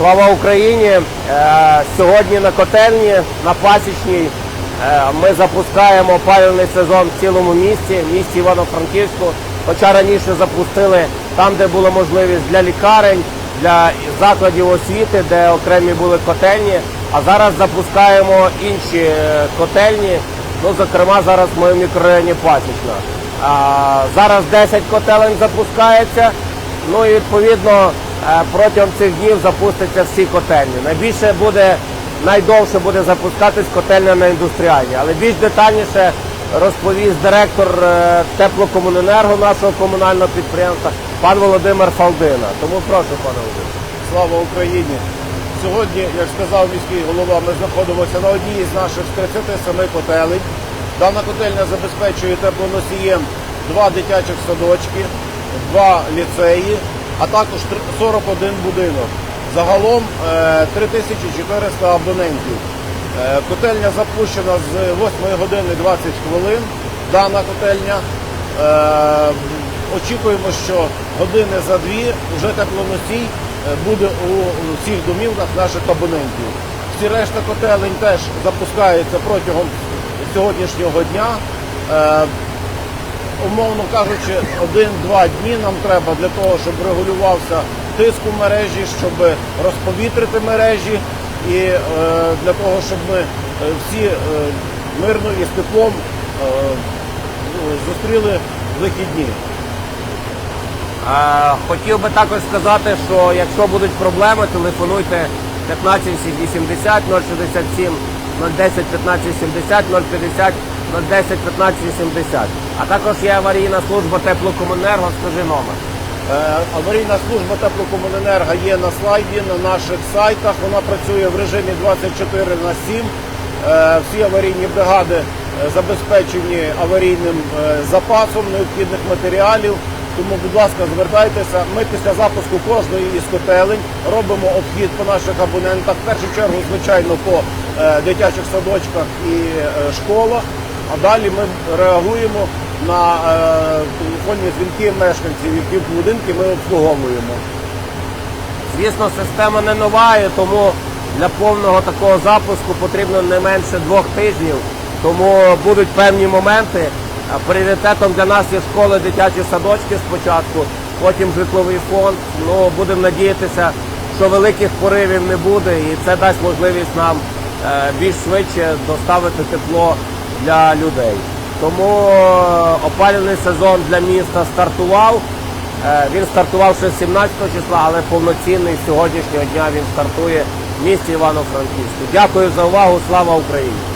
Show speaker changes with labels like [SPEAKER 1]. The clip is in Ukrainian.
[SPEAKER 1] Слава Україні! Е, Сьогодні на котельні, на Пасічній, е, ми запускаємо опалювальний сезон в цілому місті, в місті Івано-Франківську. Хоча раніше запустили там, де була можливість для лікарень, для закладів освіти, де окремі були котельні. А зараз запускаємо інші е, котельні. Ну, зокрема, зараз ми в мікрорайоні Пасічна. Зараз 10 котелень запускається. Ну і відповідно протягом цих днів запустяться всі котельні. Найбільше буде, найдовше буде запускатись котельня на індустріальній, але більш детальніше розповість директор е, теплокомуненерго нашого комунального підприємства, пан Володимир Фалдина. Тому прошу, пане Володимир.
[SPEAKER 2] Слава Україні! Сьогодні, як сказав міський голова, ми знаходимося на одній з наших 37 котелень. Дана котельня забезпечує теплоносієм два дитячих садочки, два ліцеї, а також 41 будинок. Загалом е, 3400 абонентів. Е, Котельня запущена з 8 години 20 хвилин. Дана котельня. Е, Очікуємо, що години за дві вже теплоносій е, буде у всіх домівках наших абонентів. Всі решта котелень теж запускаються протягом сьогоднішнього дня. Умовно кажучи, один-два дні нам треба для того, щоб регулювався тиск у мережі, щоб розповітрити мережі і е, для того, щоб ми е, всі е, мирно і з теплом е, зустріли вихідні.
[SPEAKER 1] Хотів би також сказати, що якщо будуть проблеми, телефонуйте 15 80 067 010 15 70 050 010 15 80. А також є аварійна служба теплокомуненерго, скажи номер.
[SPEAKER 2] Е, Аварійна служба теплокомуненерго є на слайді на наших сайтах. Вона працює в режимі 24 на 7. Е, Всі аварійні бригади е, забезпечені аварійним запасом необхідних матеріалів. Тому, будь ласка, звертайтеся. Ми після запуску кожної із котелень робимо обхід по наших абонентах. В першу чергу, звичайно, по дитячих садочках і школах. А далі ми реагуємо на е, телефонні дзвінки мешканців, які будинки ми обслуговуємо.
[SPEAKER 1] Звісно, система не нова, і тому для повного такого запуску потрібно не менше двох тижнів. Тому будуть певні моменти. Пріоритетом для нас є школи, дитячі садочки спочатку, потім житловий фонд. Ну, будемо надіятися, що великих поривів не буде, і це дасть можливість нам е, більш швидше доставити тепло для людей. Тому е, опалювальний сезон для міста стартував. Е, Він стартував ще 17 числа, але повноцінний сьогоднішнього дня він стартує в місті Івано-Франківську. Дякую за увагу. Слава Україні!